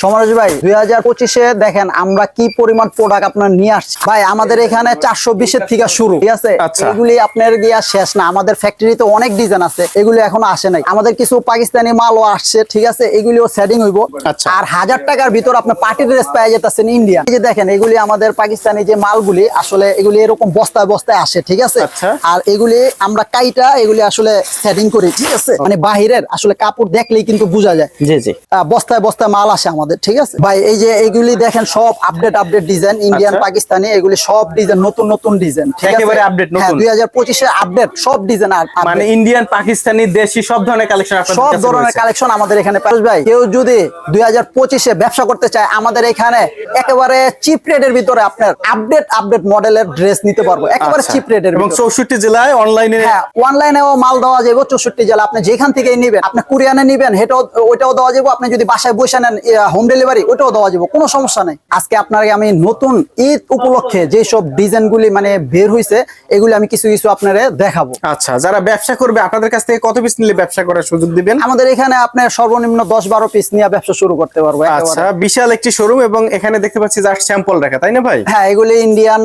সমরাজ ভাই দুই হাজার পঁচিশে দেখেন আমরা কি পরিমাণ প্রোডাক্ট আপনার নিয়ে আসছি। ভাই আমাদের এখানে চারশো বিশের থেকে শুরু ঠিক আছে? আচ্ছা। এগুলি আপনার গিয়া শেষ না। আমাদের ফ্যাক্টরিতে অনেক ডিজাইন আছে এগুলি এখনও আসে নাই। আমাদের কিছু পাকিস্তানি মালও আসছে ঠিক আছে? এগুলিও সেটিং হইব। আচ্ছা। আর হাজার টাকার ভিতর আপনার পার্টি ড্রেস পাওয়া যেতেছেন ইন্ডিয়া এই যে দেখেন এগুলি আমাদের পাকিস্তানি যে মালগুলি আসলে এগুলি এরকম বস্তায় বস্তায় আসে ঠিক আছে? আচ্ছা। আর এগুলি আমরা কাইটা এগুলি আসলে সেটিং করি ঠিক আছে? মানে বাহিরের আসলে কাপড় দেখলেই কিন্তু বোঝা যায়। জি জি। বস্তায় বস্তায় মাল আসে আমাদের। ঠিক আছে? ভাই এই যে এইগুলি দেখেন সব আপডেট আপডেট ডিজাইন ইন্ডিয়ান আচ্ছা। পাকিস্তানি এগুলি সব ডিজাইন নতুন নতুন ডিজাইন ঠিক আছে? একেবারে নতুন। হ্যাঁ দুই হাজার পঁচিশে আপডেট সব ডিজাইন মানে ইন্ডিয়ান পাকিস্তানি দেশি সব ধরনের কালেকশন আপনাদের সব ধরনের কালেকশন আমাদের এখানে পাওয়া ভাই কেউ যদি দুই হাজার পঁচিশে ব্যবসা করতে চায় আমাদের এখানে একেবারে চিপ রেটের ভিতরে আপনার আপডেট আপডেট মডেলের ড্রেস নিতে পারব। একেবারে আচ্ছা। চিপ রেটের এবং চৌষট্টি জেলায় অনলাইনে হ্যাঁ অনলাইনেও মাল দেওয়া যাবে চৌষট্টি জেলা আপনি যেখান থেকে নিবেন আপনি কুরিয়ানে নিবেন সেটাও ওইটাও দেওয়া যাবে। আপনি যদি বাসায় বসে নেন হোম ডেলিভারি ওইটাও দেওয়া যাবে কোনো সমস্যা নেই। আজকে আপনাকে আমি নতুন ঈদ উপলক্ষে যেসব ডিজাইন গুলি মানে বের হয়েছে এগুলি আমি কিছু কিছু আপনারে দেখাবো। আচ্ছা যারা ব্যবসা করবে আপনাদের কাছ থেকে কত পিস নিলে ব্যবসা করার সুযোগ দিবেন? আমাদের এখানে আপনার সর্বনিম্ন দশ বারো পিস নিয়ে ব্যবসা শুরু করতে পারব আচ্ছা বিশাল একটি শোরুম এবং এখানে দেখতে পাচ্ছি যার স্যাম্পল রাখা তাই না ভাই? হ্যাঁ এগুলি ইন্ডিয়ান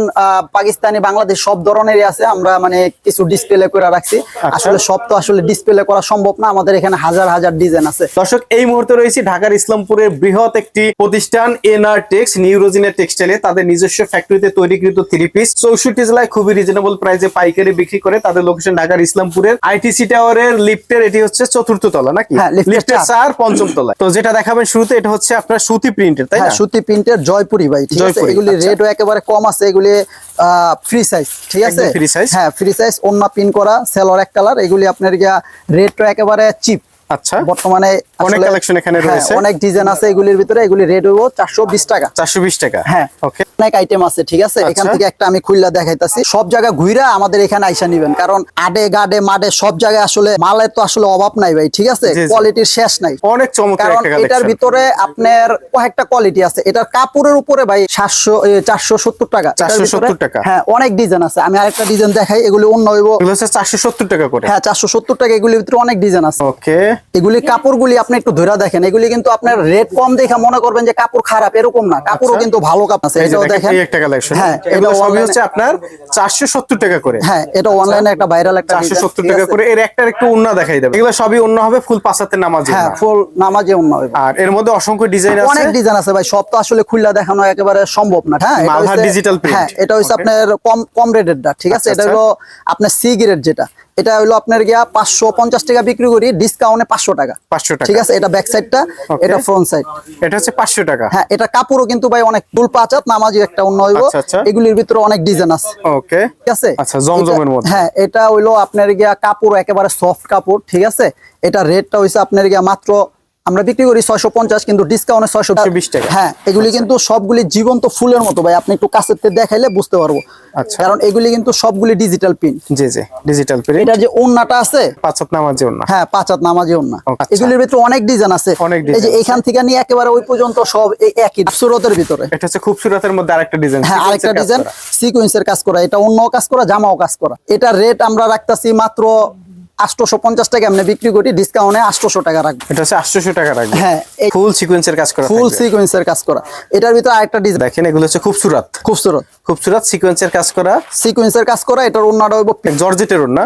পাকিস্তানি বাংলাদেশ সব ধরনেরই আছে আমরা মানে কিছু ডিসপ্লে করে রাখছি। আসলে সব তো আসলে ডিসপ্লে করা সম্ভব না আমাদের এখানে হাজার হাজার ডিজাইন আছে। দর্শক এই মুহূর্তে রয়েছে ঢাকার ইসলামপুরের বৃহৎ একটি প্রতিষ্ঠান এনআর টেক্স নিউরোজিনের টেক্সটাইলে তাদের নিজস্ব ফ্যাক্টরিতে তৈরিকৃত থ্রি পিস চৌষট্টি জেলায় খুবই রিজনেবল প্রাইসে পাইকারি বিক্রি করে তাদের লোকেশন ঢাকার ইসলামপুরের আইটিসি টাওয়ারের লিফটের এটি হচ্ছে চতুর্থ তলা নাকি? হ্যাঁ, লিফটের লিফটের চার। পঞ্চম তলা তো যেটা দেখাবেন শুরুতে এটা হচ্ছে আপনার সুতি প্রিন্টের তাই না? হ্যাঁ সুতি প্রিন্টের জয়পুরি ভাই ঠিক আছে? এগুলি আচ্ছা। রেটও একেবারে কম আছে এগুলি ফ্রি সাইজ ঠিক আছে? free size? হ্যাঁ ফ্রি সাইজ অন্য প্রিন্ট করা সেলর এক কালার এগুলি আপনার গিয়া রেটও একেবারে চিপ আচ্ছা। বর্তমানে অনেক collection এখানে হ্যাঁ, রয়েছে। অনেক ডিজাইন আছে এগুলির ভিতরে। এগুলি রেট হইব চারশো বিশ টাকা। চারশো বিশ টাকা। হ্যাঁ। ওকে অনেক আইটেম আছে ঠিক আছে? এখান আচ্ছা। থেকে একটা আমি খুললা দেখাইতাছি। সব জায়গায় ঘুরা আমাদের এখানে আইসা নিবেন। কারণ আডে গাডে মাডে সব জায়গায় আসলে মালের তো আসলে অভাব নাই ভাই ঠিক আছে। কোয়ালিটির শেষ নাই। অনেক চমৎকার কারণ এটার ভিতরে আপনার কয়েকটা কোয়ালিটি আছে। এটার কাপড়ের উপরে ভাই সাতশো চারশো সত্তর টাকা। এটার 470 টাকা। হ্যাঁ অনেক ডিজাইন আছে। আমি আরেকটা ডিজাইন দেখাই এগুলি অন্য হইব। এগুলো হচ্ছে চারশো সত্তর টাকা করে। হ্যাঁ চারশো সত্তর টাকা এগুলির ভিতরে অনেক ডিজাইন আছে। ওকে এগুলি কাপড়গুলি আপনি একটু ধরে দেখেন এগুলি কিন্তু আপনার রেট কম দেখে মনে করবেন যে কাপড় খারাপ এরকম না। কাপড়ও আচ্ছা। কিন্তু ভালো কাপড় আছে। এটাও দেখেন, দেখেন। একটা কালেকশন হ্যাঁ এটা সবই হচ্ছে আপনার টাকা করে। হ্যাঁ এটা অনলাইনে একটা ভাইরাল একটা চারশো design, সত্তর ঠিক টাকা করে। এর একটা দেখাই দেবে এগুলো সবই হবে ফুল নামাজ হ্যাঁ ফুল নামাজে আর এর মধ্যে অসংখ্য ডিজাইন অনেক আছে ডিজাইন আছে ভাই সব তো আসলে খুললা দেখানো একেবারে সম্ভব না। হ্যাঁ এটা হচ্ছে- হ্যাঁ এটা হচ্ছে আপনার কম কম রেটেরটা ঠিক আছে আচ্ছা, এটা আচ্ছা। হলো আপনার সি গ্রেড যেটা। এটা হলো আপনার গিয়া পাঁচশো পঞ্চাশ টাকা বিক্রি করি ডিসকাউন্টে পাঁচশো টাকা। 500 টাকা। ঠিক আছে? এটা ব্যাক সাইডটা এটা ফ্রন্ট সাইড এটা হচ্ছে পাঁচশো টাকা। হ্যাঁ এটা কাপড়ও কিন্তু ভাই অনেক ফুল পাচাত নামাজি একটা অন্য হইব। আচ্ছা, আচ্ছা। এগুলির ভিতরে অনেক ডিজাইন আছে। ওকে ঠিক আছে? আচ্ছা, জমজমের মধ্যে। হ্যাঁ এটা হইল আপনার গিয়া কাপড় একেবারে সফট কাপড় ঠিক আছে? এটা রেটটা হইছে আপনার গিয়া মাত্র আমরা বিক্রি করি ছয়শো পঞ্চাশ কিন্তু ডিসকাউন্টে ছয়শো 120 টাকা। হ্যাঁ এগুলি কিন্তু সবগুলি জীবন্ত ফুলের মতো। ভাই আপনি একটু কাছের থেকে দেখাইলে বুঝতে পারব। আচ্ছা। কারণ এগুলি কিন্তু সবগুলি ডিজিটাল প্রিন্ট জি জি ডিজিটাল প্রিন্ট এটা যে ওন্নাটা আছে? পাঁচাত নামাজ জন্য হ্যাঁ পাঁচাত নামাজি ওন্না। আচ্ছা। এগুলির ভিতরে অনেক ডিজাইন আছে। অনেক এই যে এখান থেকে নিয়ে একেবারে ওই পর্যন্ত সব এই একই সুরতের ভিতরে। এটা হচ্ছে খুব সুরতের মধ্যে আরেকটা ডিজাইন হ্যাঁ আরেকটা ডিজাইন সিকোয়েন্সের কাজ করা। এটা অন্য কাজ করা জামাও কাজ করা। এটা রেট আমরা রাখতাছি মাত্র আটশোশো পঞ্চাশ টাকা আমরা বিক্রি করি ডিসকাউন্টে আটশোশো টাকা রাখব। এটা হচ্ছে আটশোশো টাকা রাখবে। হ্যাঁ ফুল সিকোয়েন্সের কাজ করা ফুল সিকোয়েন্সের কাজ করা। এটার ভিতরে আরেকটা ডিজাইন দেখেন এগুলো হচ্ছে খুবসুরত খুবসুরত খুবসুরত সিকোয়েন্সের কাজ করা। সিকোয়েন্সের কাজ করা এটার অন্যটা হইব জর্জেটের ওড়না।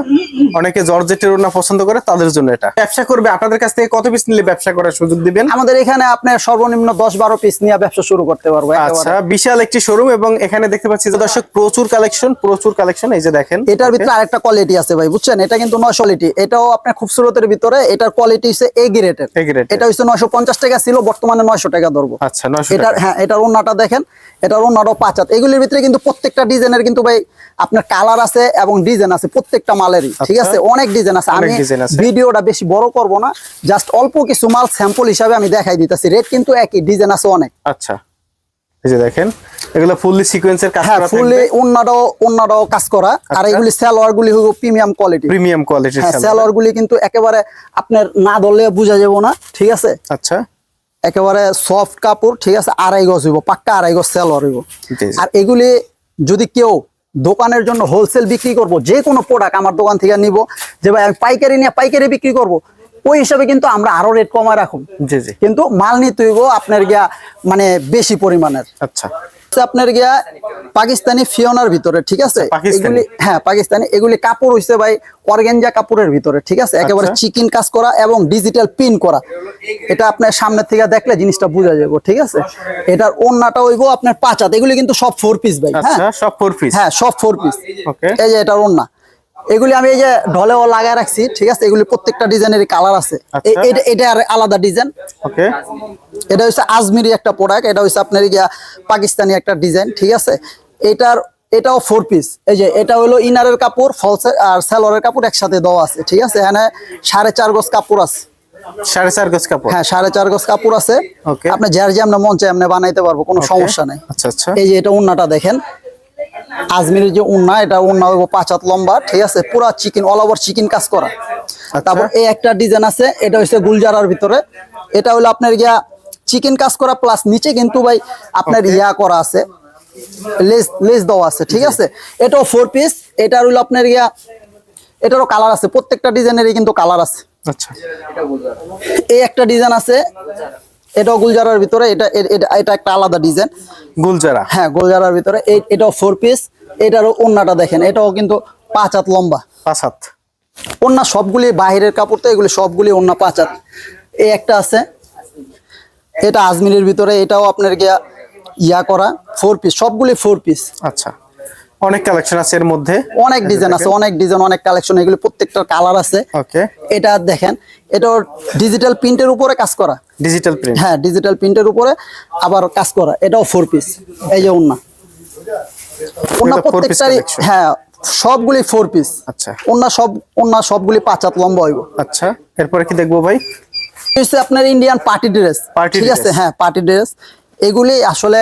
অনেকে জর্জেটের পছন্দ করে তাদের জন্য এটা। ব্যবসা করবে আপনাদের কাছ থেকে কত পিস নিলে ব্যবসা করার সুযোগ দিবেন? আমাদের এখানে আপনার সর্বনিম্ন দশ বারো পিস নিয়ে ব্যবসা শুরু করতে পারব আচ্ছা বিশাল একটি শোরুম এবং এখানে দেখতে পাচ্ছি যে দর্শক প্রচুর কালেকশন প্রচুর কালেকশন এই যে দেখেন। এটার ভিতরে আরেকটা কোয়ালিটি আছে ভাই বুঝছেন? এটা কিন্তু নয় কোয়ালিটি এটাও আপনার খুবসুরতের ভিতরে এটার কোয়ালিটি হচ্ছে এ গ্রেটের। এটা হচ্ছে নয়শো পঞ্চাশ টাকা ছিল বর্তমানে নয়শো টাকা ধরবো। আচ্ছা এটার হ্যাঁ এটার ওন্নাটা দেখেন এটার ওন্নাটাও পাঁচ হাত। এগুলির ভিতরে কিন্তু প্রত্যেকটা ডিজাইনের কিন্তু ভাই আপনার কালার আছে এবং ডিজাইন আছে প্রত্যেকটা মালেরই ঠিক আচ্ছা। আছে? অনেক ডিজাইন আছে। আমি ভিডিওটা বেশি বড় করব না জাস্ট অল্প কিছু মাল স্যাম্পল হিসাবে আমি দেখাই দিতেছি। রেট কিন্তু একই ডিজাইন আছে অনেক। আচ্ছা। এই যে দেখেন এগুলো ফুললি সিকোয়েন্সের কাজ হ্যাঁ করা ফুললি কাজ করা। আর আচ্ছা। এগুলি সালোয়ার গুলি প্রিমিয়াম কোয়ালিটি প্রিমিয়াম সালোয়ার গুলি কিন্তু একেবারে আপনার না ধরলে বোঝা যাব না ঠিক আছে? আচ্ছা। একেবারে সফট কাপড় ঠিক আছে? আড়াই গজ হইব পাক্কা আড়াই গজ সালোয়ার হইব। আর এগুলি যদি কেউ দোকানের জন্য হোলসেল বিক্রি করব যে কোনো প্রোডাক্ট আমার দোকান থেকে নিব যে ভাই আমি পাইকারি নিয়ে পাইকারি বিক্রি করব ওই হিসাবে কিন্তু আমরা আরও রেট কমায় রাখুন। জি জি। কিন্তু মাল নিতে হইব আপনার গিয়া মানে বেশি পরিমাণের। আচ্ছা। আপনার গিয়া পাকিস্তানি ফিওনার ভিতরে ঠিক আছে? আচ্ছা, এগুলি হ্যাঁ পাকিস্তানি। এগুলি কাপড় হইছে ভাই অর্গেঞ্জা কাপড়ের ভিতরে ঠিক আছে? একেবারে আচ্ছা। চিকেন কাজ করা এবং ডিজিটাল পিন করা। এটা আপনার সামনে থেকে দেখলে জিনিসটা বোঝা যাবে ঠিক আছে? এটার ওন্নাটা হইব আপনার পাঁচ হাত। এগুলি কিন্তু সব ফোর পিস ভাই হ্যাঁ? আচ্ছা সব ফোর পিস হ্যাঁ সব ফোর পিস ওকে এই যে এটার ওন্না এগুলি আমি এই যে ঢলেও লাগায় রাখছি ঠিক আছে? এগুলি প্রত্যেকটা ডিজাইনের কালার আছে। আচ্ছা। এটা আর আলাদা ডিজাইন। ওকে। এটা হচ্ছে আজমিরি একটা প্রোডাক্ট এটা হচ্ছে আপনার পাকিস্তানি একটা ডিজাইন ঠিক আছে? এটার এটাও ফোর পিস এই যে এটা হলো ইনারের কাপড় ফলসের আর সালোয়ারের কাপড় একসাথে দেওয়া আছে ঠিক আছে? এখানে সাড়ে চার গজ কাপড় আছে। সাড়ে চার গজ কাপড়? হ্যাঁ সাড়ে চার গজ কাপড় আছে। Okay. আপনি যার যে আমরা মন চাই আপনি বানাইতে পারব কোনো সমস্যা নাই। আচ্ছা আচ্ছা। এই যে এটা উন্নাটা দেখেন। আজমিরের যে উন্না এটা উন্না হইব পাঁচ হাত লম্বা ঠিক আছে? পুরা চিকেন অল ওভার চিকেন কাজ করা। তারপর এই একটা ডিজাইন আছে এটা হচ্ছে গুলজারার ভিতরে। এটা হলো আপনার গিয়া চিকেন কাজ করা প্লাস নিচে কিন্তু ভাই আপনার ইয়া করা আছে। লেস লেস দেওয়া আছে ঠিক আছে? এটাও ফোর পিস এটা হলো আপনার গিয়া এটারও কালার আছে। প্রত্যেকটা ডিজাইনেরই কিন্তু কালার আছে। আচ্ছা। এই একটা ডিজাইন আছে এটাও গুলজারার ভিতরে এটা এটা এটা একটা আলাদা ডিজাইন গুলজারা? হ্যাঁ গুলজারার ভিতরে এটাও ফোর পিস এটারও ওন্নাটা দেখেন এটাও কিন্তু পাঁচ হাত লম্বা। পাঁচ হাত। ওন্না সবগুলি বাহিরের কাপড় তো এগুলি সবগুলি ওন্না পাঁচ হাত। এই একটা আছে এটা আজমিরের ভিতরে এটাও আপনার গিয়া ইয়া করা ফোর পিস সবগুলি ফোর পিস আচ্ছা। অনেক কালেকশন আছে এর মধ্যে। অনেক ডিজাইন আছে অনেক ডিজাইন অনেক কালেকশন এগুলি প্রত্যেকটার কালার আছে। ওকে এটা দেখেন এটা ডিজিটাল প্রিন্টের উপরে কাজ করা। ডিজিটাল প্রিন্ট হ্যাঁ ডিজিটাল প্রিন্টের উপরে আবার কাজ করা। এটাও ফোর পিস এই যে ওন্না ওন্না প্রত্যেকটারই হ্যাঁ সবগুলি ফোর পিস আচ্ছা। ওন্না সব ওন্না সবগুলি পাঁচ হাত লম্বা হইব। আচ্ছা এরপরে কি দেখব ভাই? আপনার ইন্ডিয়ান পার্টি ড্রেস ঠিক আছে? হ্যাঁ পার্টি ড্রেস এগুলি আসলে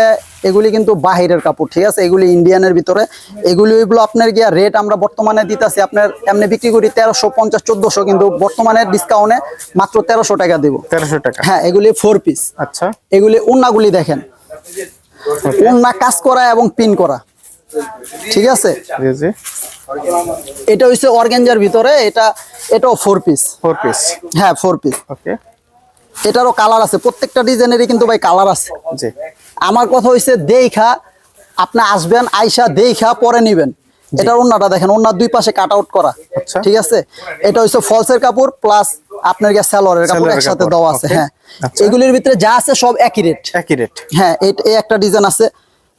এগুলি কিন্তু বাহিরের কাপড় ঠিক আছে? এগুলি ইন্ডিয়ানের ভিতরে। এগুলি এগুলো আপনার গিয়া রেট আমরা বর্তমানে দিতেছি আপনার এমনি বিক্রি করি তেরোশো পঞ্চাশ চোদ্দশো কিন্তু বর্তমানে ডিসকাউন্টে মাত্র তেরোশো টাকা দেবো। তেরোশো টাকা। হ্যাঁ এগুলি ফোর পিস আচ্ছা। এগুলি উন্নাগুলি দেখেন। উন্না কাজ করা এবং পিন করা। ঠিক আছে? এটা হচ্ছে অর্গেঞ্জার ভিতরে এটা এটাও ফোর পিস ফোর পিস হ্যাঁ ফোর পিস ওকে এটারও কালার আছে প্রত্যেকটা ডিজাইনেরই কিন্তু ভাই কালার আছে। জি। আমার কথা হচ্ছে দেইখা আপনি আসবেন আইসা দেইখা পরে নিবেন। এটার ওন্নাটা দেখেন ওন্নার দুই পাশে কাট আউট করা। আচ্ছা। ঠিক আছে? এটা হচ্ছে ফলসের কাপড় প্লাস আপনার গিয়ে স্যালোয়ারের কাপড় সালোয়ারের একসাথে দেওয়া আছে হ্যাঁ। আচ্ছা। এগুলির ভিতরে যা আছে সব একই রেট একই রেট হ্যাঁ এই একটা ডিজাইন আছে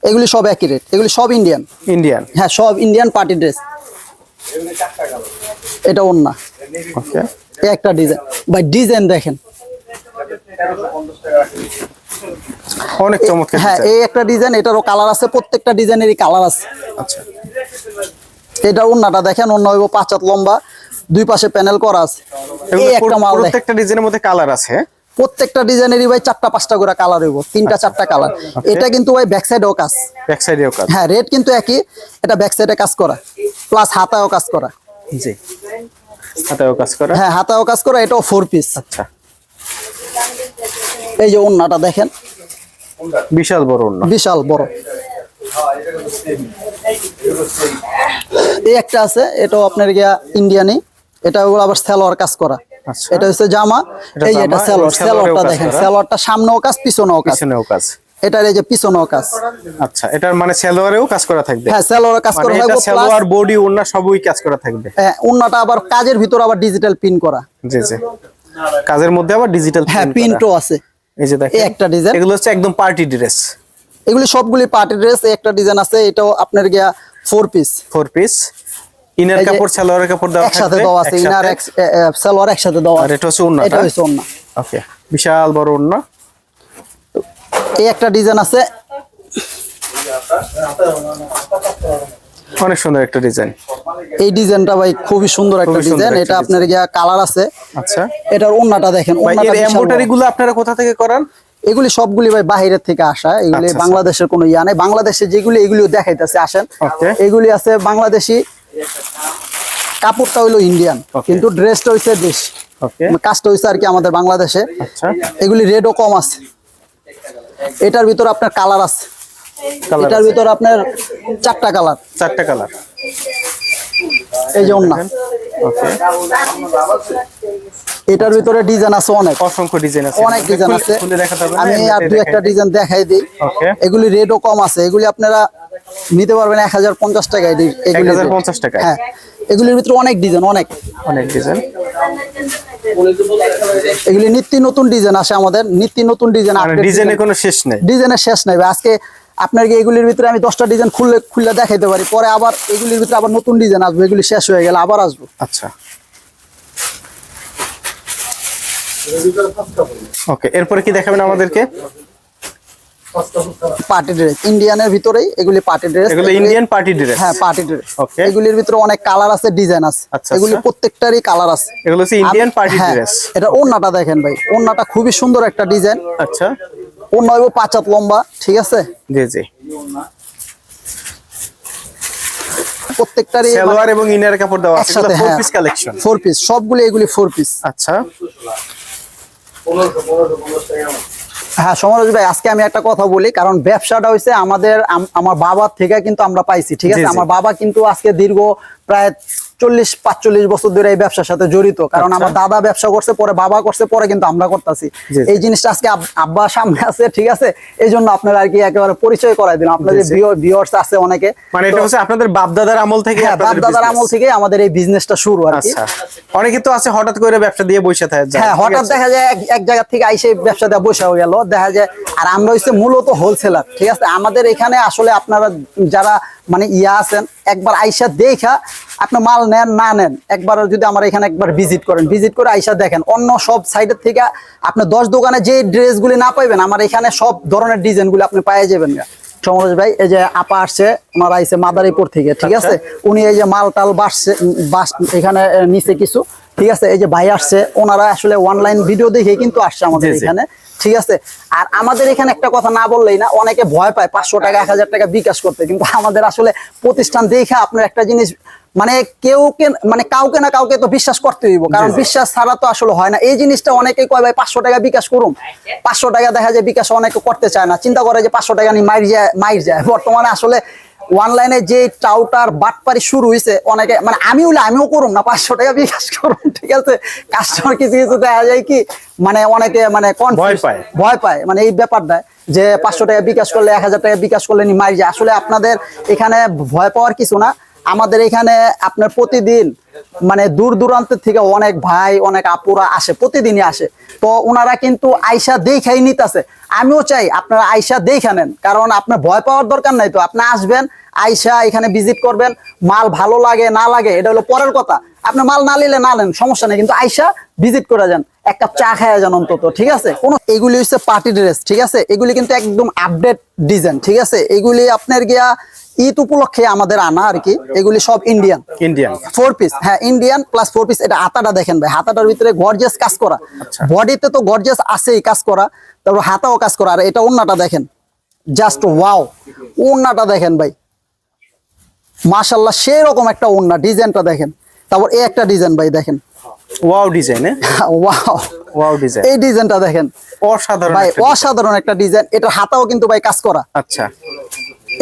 এগুলি সব একই রেট এগুলি সব ইন্ডিয়ান ইন্ডিয়ান হ্যাঁ সব ইন্ডিয়ান পার্টি ড্রেস এটা ওন্না ওকে এই একটা ডিজাইন ভাই ডিজাইন দেখেন। অনেক চমৎকার হ্যাঁ। এই একটা ডিজাইন এটারও কালার আছে প্রত্যেকটা ডিজাইনেরই কালার আছে। আচ্ছা। এটা ওন্নাটা দেখেন হইব পাঁচ হাত লম্বা দুই পাশে প্যানেল করা আছে। এই একটা মাল প্রত্যেকটা ডিজাইনের মধ্যে কালার আছে? প্রত্যেকটা ডিজাইনেরই ভাই চারটা পাঁচটা করে কালার হইব তিনটা চারটা কালার এটা কিন্তু ভাই ব্যাক সাইডেও কাজ। ব্যাক সাইডেও কাজ। হ্যাঁ রেট কিন্তু একই এটা ব্যাক সাইডে কাজ করা। প্লাস হাতায়ও কাজ করা। জি। হাতেও কাজ করা। হ্যাঁ হাতায়ও কাজ করা এটাও ফোর পিস আচ্ছা। এই যে ওন্নাটা দেখেন। বিশাল বড় অন্য বিশাল বড়। এই একটা আছে এটাও আপনার গিয়া ইন্ডিয়ানি এটা হলো আবার সালোয়ার কাজ করা। আচ্ছা। এটা হচ্ছে জামা। এই এটা সালোয়ারটা কাজ দেখেন। করা। সালোয়ারটা সামনেও কাজ পিছনেও কাজ। পিছনেও কাজ। এটার এই যে পিছনেও কাজ। আচ্ছা এটার মানে সালোয়ারেও কাজ করা থাকবে? হ্যাঁ সালোয়ার কাজ মানে করা থাকবে প্লাস সালোয়ার বডি ওন্না সবই কাজ করা থাকবে? হ্যাঁ উন্নাটা আবার কাজের ভিতর আবার ডিজিটাল পিন করা। জি জি। কাজের মধ্যে আবার ডিজিটাল হ্যাঁ প্রিন্টও আছে। এই যে দেখেন একটা ডিজাইন এগুলো হচ্ছে একদম পার্টি ড্রেস এগুলি সবগুলি পার্টি ড্রেস একটা ডিজাইন আছে এটাও আপনার গিয়া four piece four piece inner কাপড় সালোয়ারের কাপড় দেওয়া একসাথে দেওয়া আছে ইনার সালোয়ার একসাথে দেওয়া আর এটা হচ্ছে ওন্নাটা? এটা হচ্ছে ওন্না ওকে বিশাল বড় ওন্না এই একটা ডিজাইন আছে। অনেক সুন্দর একটা ডিজাইন। এই ডিজাইনটা ভাই খুবই সুন্দর একটা ডিজাইন। এটা আপনার গিয়া কালার আছে। আচ্ছা। এটার ওন্নাটা দেখেন ওন্নাটা এমব্রয়ডারি গুলো আপনারা কোথা থেকে করান? এগুলি সবগুলি ভাই বাহিরের থেকে আসা। এগুলি আচ্ছা, আচ্ছা। বাংলাদেশের কোনো ইয়া নেই। বাংলাদেশে যেগুলি এগুলিও দেখাইতেছে আসেন। এগুলি আছে বাংলাদেশি কাপড়টা হইল ইন্ডিয়ান কিন্তু ড্রেসটা হইছে দেশ। ওকে। কাজটা হইছে আর কি আমাদের বাংলাদেশে। আচ্ছা। এগুলি রেটও কম আছে। এটার ভিতর আপনার কালার আছে। এটার ভিতর আপনার চারটা কালার চারটা কালার এই যে ওন্না ওকে। এটার ভিতরে ডিজাইন আছে অনেক। অসংখ্য ডিজাইন আছে। অনেক ডিজাইন আছে? আমি আর দুই একটা ডিজাইন দেখাই দিই। এগুলি রেটও কম আছে। এগুলি আপনারা নিতে পারবেন এক হাজার পঞ্চাশ টাকায় এগুলি-। 1050 টাকায়? হ্যাঁ। এগুলির ভিতরে অনেক ডিজাইন অনেক। অনেক ডিজাইন এগুলি নিত্য নতুন ডিজাইন আসে আমাদের। নিত্য নতুন ডিজাইন ডিজাইনে কোনো শেষ নেই। ডিজাইনের শেষ নেই। আজকে আপনার কি এগুলির ভিতরে আমি দশটা ডিজাইন খুললে খুললে দেখাইতে পারি। পরে আবার এগুলির ভিতরে আবার নতুন ডিজাইন আসবে এগুলি শেষ হয়ে গেলে আবার আসব। আচ্ছা। ওকে এরপরে কি দেখাবেন আমাদেরকে? পার্টি ড্রেস ইন্ডিয়ানের ভিতরেই এগুলি পার্টি ড্রেস এগুলো ইন্ডিয়ান পার্টি ড্রেস হ্যাঁ পার্টি ড্রেস. এগুলির ভিতরে অনেক কালার আছে ডিজাইন আছে। আচ্ছা, এগুলি আচ্ছা। প্রত্যেকটারই কালার আছে। এগুলো হচ্ছে ইন্ডিয়ান পার্টি হ্যাঁ, ড্রেস এটা ওন্নাটা দেখেন ভাই। ওন্নাটা খুবই সুন্দর একটা ডিজাইন আচ্ছা। পাঁচ হাত লম্বা ঠিক আছে? জি জি। প্রত্যেকটারই সালোয়ার এবং ইনার কাপড় দেওয়া আছে একসাথে ফোর হ্যাঁ। পিস কালেকশন ফোর পিস সবগুলো এগুলি ফোর পিস আচ্ছা। হ্যাঁ সমরেশ ভাই আজকে আমি একটা কথা বলি কারণ ব্যবসাটা হয়েছে আমাদের আমার বাবার থেকে কিন্তু আমরা পাইছি ঠিক আছে? জি। আমার বাবা কিন্তু আজকে দীর্ঘ প্রায় চল্লিশ পাঁচচল্লিশ বছর ধরে এই ব্যবসার সাথে জড়িত। কারণ আচ্ছা। আমার দাদা ব্যবসা করছে পরে বাবা করছে পরে কিন্তু আমরা করতেছি। এই জিনিসটা আজকে আব্বা সামনে আছে ঠিক আছে? এই জন্য আপনারা আর কি একেবারে পরিচয় করাই দিলাম। আপনাদের। ভিউয়ার্স আছে অনেকে। মানে এটা হচ্ছে আপনাদের বাপ দাদার আমল থেকে হ্যাঁ বাপ দাদার আমল থেকে আমাদের এই বিজনেসটা শুরু আর কি। আচ্ছা। অনেকে তো আছে হঠাৎ করে ব্যবসা দিয়ে বসে থাকে। হ্যাঁ হঠাৎ দেখা যায় এক- জায়গা থেকে আইসে ব্যবসাটা বসে হয়ে গেল। দেখা যায় আর আমরা হচ্ছে মূলত হোলসেলার ঠিক আছে? আমাদের এখানে আসলে আপনারা যারা মানে ইয়া আছেন একবার আইসা দেখা আপনি মাল নেন না নেন একবার যদি আমার এখানে একবার ভিজিট করেন ভিজিট করে আইসা দেখেন অন্য সব সাইডের থেকে আপনি দশ দোকানে যে ড্রেসগুলি না পাইবেন আমার এখানে সব ধরনের ডিজাইনগুলি আপনি পাই যাবেন গা। সমরেশ ভাই এই যে আপা আসছে ওনার আইসে মাদারীপুর থেকে ঠিক আচ্ছা। আছে উনি এই যে মাল টাল বাসছে বাস এখানে নিচে কিছু ঠিক আছে এই যে ভাই আসছে ওনারা আসলে অনলাইন ভিডিও দেখে কিন্তু আসছে আমাদের। এখানে ঠিক আছে? আর আমাদের এখানে একটা কথা না বললেই না অনেকে ভয় পায় পাঁচশো টাকা এক হাজার টাকা বিকাশ করতে। কিন্তু আমাদের আসলে প্রতিষ্ঠান দেখে আপনার একটা জিনিস মানে কেউ কে- মানে কাউকে না কাউকে তো বিশ্বাস করতে হইব। কারণ। বিশ্বাস ছাড়া তো আসলে হয় না। এই জিনিসটা অনেকেই কয় ভাই পাঁচশো টাকা বিকাশ করুন। পাঁচশো টাকা দেখা যায় বিকাশ অনেকে করতে চায় না। চিন্তা করে যে পাঁচশো টাকা নিয়ে মাইর যায় মাইর যায়। বর্তমানে আসলে অনলাইনে যে টাউটার বাটপারি শুরু হয়েছে অনেকে মানে আমি হলে আমিও করুন না পাঁচশো টাকা বিকাশ করুন ঠিক আছে? কাস্টমার কিছু কিছু দেখা যায় কি মানে অনেকে মানে confused, ভয় পায়। ভয় পায়। মানে এই ব্যাপারটা যে পাঁচশো টাকা বিকাশ করলে এক হাজার টাকা বিকাশ করলে নি মারি যায়। আসলে আপনাদের এখানে ভয় পাওয়ার কিছু না। আমাদের এখানে আপনার প্রতিদিন মানে দূর দূরান্তের থেকে অনেক ভাই, অনেক আপুরা আসে, প্রতিদিনই আসে। তো ওনারা কিন্তু আয়সা দেখাই নিতেছে। আমিও চাই আপনারা আয়সা দেখা নেন, কারণ আপনার ভয় পাওয়ার দরকার নাই তো। আপনি আসবেন আয়সা এখানে ভিজিট করবেন, মাল ভালো লাগে, না লাগে, এটা হলো পরের কথা। আপনি মাল না নিলে না নেন সমস্যা নেই। কিন্তু আইসা ভিজিট করে যান এক কাপ চা খাওয়া যান অন্তত ঠিক আছে? কোনো এগুলি হচ্ছে পার্টি ড্রেস ঠিক আছে? এগুলি কিন্তু একদম আপডেট ডিজাইন ঠিক আছে? এগুলি আপনার গিয়া ঈদ উপলক্ষে আমাদের আনা আর কি। এগুলি সব ইন্ডিয়ান ইন্ডিয়ান ফোর পিস হ্যাঁ ইন্ডিয়ান প্লাস ফোর পিস এটা হাতাটা দেখেন ভাই। হাতাটার ভিতরে গর্জিয়াস কাজ করা। আচ্ছা। বডিতে তো গর্জিয়াস আছেই কাজ করা। তারপর হাতাও কাজ করা। আর এটা ওন্নাটা দেখেন। জাস্ট ওয়াও ওন্নাটা দেখেন ভাই। মাশাল্লাহ সেই রকম একটা ওন্না ডিজাইনটা দেখেন। তারপর এই একটা ডিজাইন ভাই দেখেন। Wow design wow. Wow design. এই ডিজাইনটা দেখেন। অসাধারণ ভাই অসাধারণ একটা ডিজাইন। এটা হাতাও কিন্তু ভাই কাজ করা। আচ্ছা।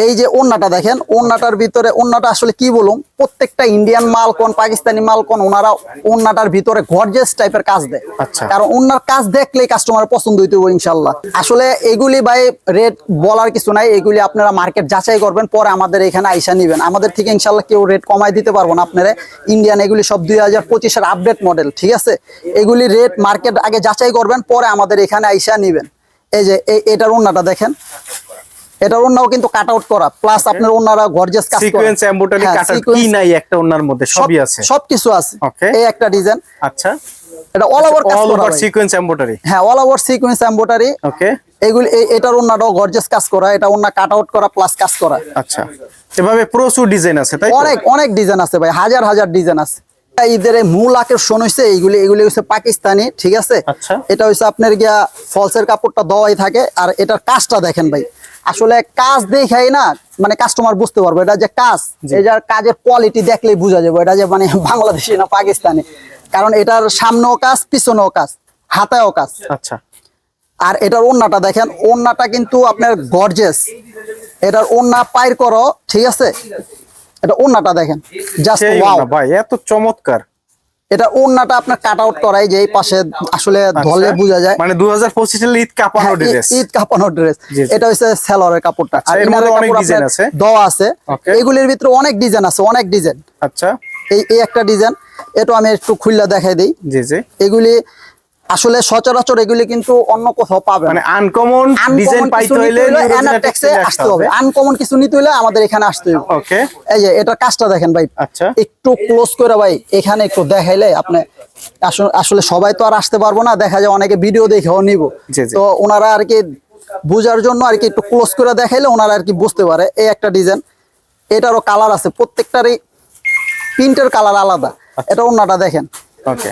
এই যে ওন্নাটা দেখেন ওন্নাটার ভিতরে ওন্নাটা আসলে কি বলুন? প্রত্যেকটা ইন্ডিয়ান মাল কোন পাকিস্তানি মাল কোন ওনারা ওন্নাটার ভিতরে গর্জেস টাইপের কাজ দেয়। আচ্ছা। কারণ ওনার কাজ দেখলেই কাস্টমার পছন্দ হইতে হবে ইনশাল্লাহ আসলে এগুলি ভাই রেট বলার কিছু নাই এগুলি আপনারা মার্কেট যাচাই করবেন পরে আমাদের এখানে আইসা নিবেন। আমাদের থেকে ইনশাল্লাহ কেউ রেট কমাই দিতে পারব না আপনারা। ইন্ডিয়ান এগুলি সব দুই হাজার পঁচিশের আপডেট মডেল ঠিক আছে? এগুলি রেট মার্কেট আগে যাচাই করবেন পরে আমাদের এখানে আইসা নিবেন। এই যে এটার ওন্নাটা দেখেন। এটার ওন্নাও কিন্তু কাট আউট করা প্লাস আপনার ওন্নারা গর্জিয়াস কাজ করা। সিকোয়েন্স এমব্রয়ডারি হ্যাঁ, কি নাই একটা মধ্যে? সবই আছে। সবকিছু আছে। এই একটা ডিজাইন আচ্ছা। এটা অল ওভার কাজ অল করা ওভার সিকোয়েন্স এমব্রয়ডারি হ্যাঁ all over sequence embroidery okay এটার ওন্নাটাও গর্জিয়াস কাজ করা এটা ওন্না কাট আউট করা প্লাস কাজ করা। আচ্ছা। এভাবে প্রচুর ডিজাইন আছে তাই অনেক অনেক ডিজাইন আছে ভাই হাজার হাজার ডিজাইন আছে। ঈদের মূল আকর্ষণ হয়েছে এইগুলি এগুলি হচ্ছে পাকিস্তানি ঠিক আছে? আচ্ছা। এটা হচ্ছে আপনার গিয়া ফলসের কাপড়টা দেওয়াই থাকে আর এটার কাজটা দেখেন ভাই। আসলে কাজ দেখাই না মানে কাস্টমার বুঝতে পারবে এটা যে কাজ। এটার কাজের কোয়ালিটি দেখলেই বোঝা যাবে এটা যে মানে বাংলাদেশি না পাকিস্তানে। কারণ এটার সামনেও কাজ পিছনেও কাজ হাতায়ও কাজ। আচ্ছা। আর এটার ওন্নাটা দেখেন ওন্নাটা কিন্তু আপনার গর্জেস এটার ওন্না পাইর করো ঠিক আছে? এটা ওন্নাটা দেখেন জাস্ট ওয়াও ভাই এত চমৎকার। এটা ওড়নাটা আপনার কাট আউট করাই যে এই পাশে আসলে ধরলে আচ্ছা। বোঝা যায়। মানে সালে ঈদ কাপানো হ্যাঁ, ঈদ- ড্রেস ঈদ কাপানো ড্রেস। এটা হচ্ছে সেলরের কাপড়টা। আচ্ছা, আর এর মধ্যে অনেক ডিজাইন আছে। দেওয়া আছে. এগুলির ভিতরে অনেক ডিজাইন আছে অনেক ডিজাইন আচ্ছা। এই এই একটা ডিজাইন এটা আমি একটু খুললা দেখাই দিই। জি জি। এগুলি আসলে সচরাচর এগুলি কিন্তু অন্য কোথাও পাবে মানে আনকমন ডিজাইন পাইতে হইলে আসতে হবে। আনকমন কিছু নিতে হলে আমাদের এখানে আসতে হবে। ওকে এই যে এটা কাজটা দেখেন ভাই। আচ্ছা। একটু ক্লোজ করে ভাই এখানে একটু দেখাইলে আপনি আসলে- সবাই তো আর আসতে পারব না দেখা যায় অনেকে ভিডিও দেখেও নিব। তো ওনারা আর কি বুঝার জন্য আর কি একটু ক্লোজ করে দেখাইলে ওনারা আর কি বুঝতে পারে এই একটা ডিজাইন এটারও কালার আছে প্রত্যেকটারই প্রিন্টের কালার আলাদা। আচ্ছা। এটা ওনাটা দেখেন। ওকে